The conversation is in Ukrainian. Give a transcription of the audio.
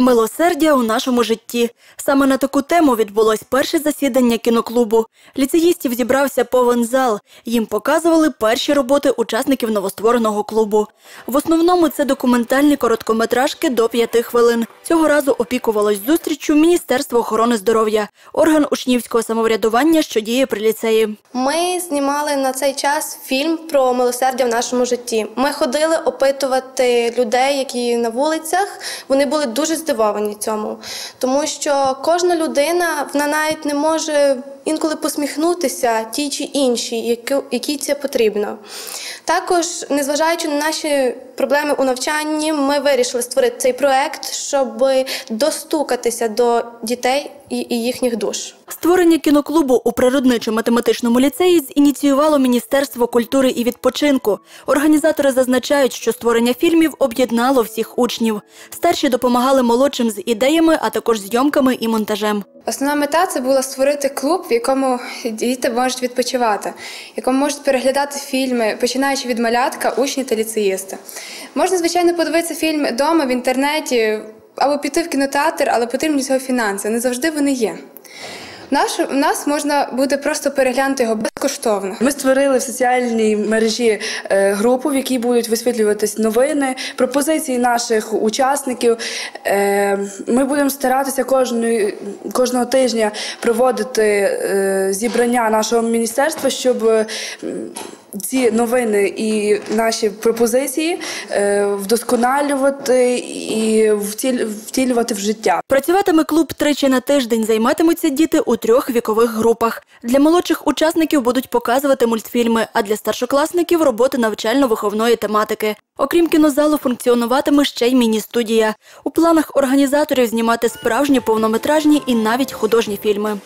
Милосердя у нашому житті. Саме на таку тему відбулось перше засідання кіноклубу. Ліцеїстів зібрався повен зал. Їм показували перші роботи учасників новоствореного клубу. В основному це документальні короткометражки до п'яти хвилин. Цього разу опікувалось зустріччю Міністерство охорони здоров'я, орган учнівського самоврядування, що діє при ліцеї. Ми знімали на цей час фільм про милосердя в нашому житті. Ми ходили опитувати людей, які на вулицях. Вони були дуже здивовані цьому, тому що кожна людина вона навіть не може інколи посміхнутися тій чи іншій, якій це потрібно. Також, незважаючи на наші проблеми у навчанні, ми вирішили створити цей проект, щоб достукатися до дітей і їхніх душ. Створення кіноклубу у природничо-математичному ліцеї зініціювало Міністерство культури і відпочинку. Організатори зазначають, що створення фільмів об'єднало всіх учнів. Старші допомагали молодшим з ідеями, а також зйомками і монтажем. Основна мета це була створити клуб, в якому діти можуть відпочивати, в якому можуть переглядати фільми, починаючи від малятка, учні та ліцеїсти. Можна, звичайно, подивитися фільм вдома в інтернеті або піти в кінотеатр, але потрібні цього фінанси. Не завжди вони є. Наш, у нас можна буде просто переглянути його безкоштовно. Ми створили в соціальній мережі е, групу, в якій будуть висвітлюватись новини, пропозиції наших учасників. Е, Ми будемо старатися кожної, кожного тижня проводити е, зібрання нашого міністерства, щоб ці новини і наші пропозиції е, вдосконалювати і втілювати в життя. Працюватиме клуб тричі на тиждень. Займатимуться діти у трьох вікових групах. Для молодших учасників будуть показувати мультфільми, а для старшокласників роботи навчально-виховної тематики. Окрім кінозалу, функціонуватиме ще й міні-студія. У планах організаторів знімати справжні повнометражні і навіть художні фільми.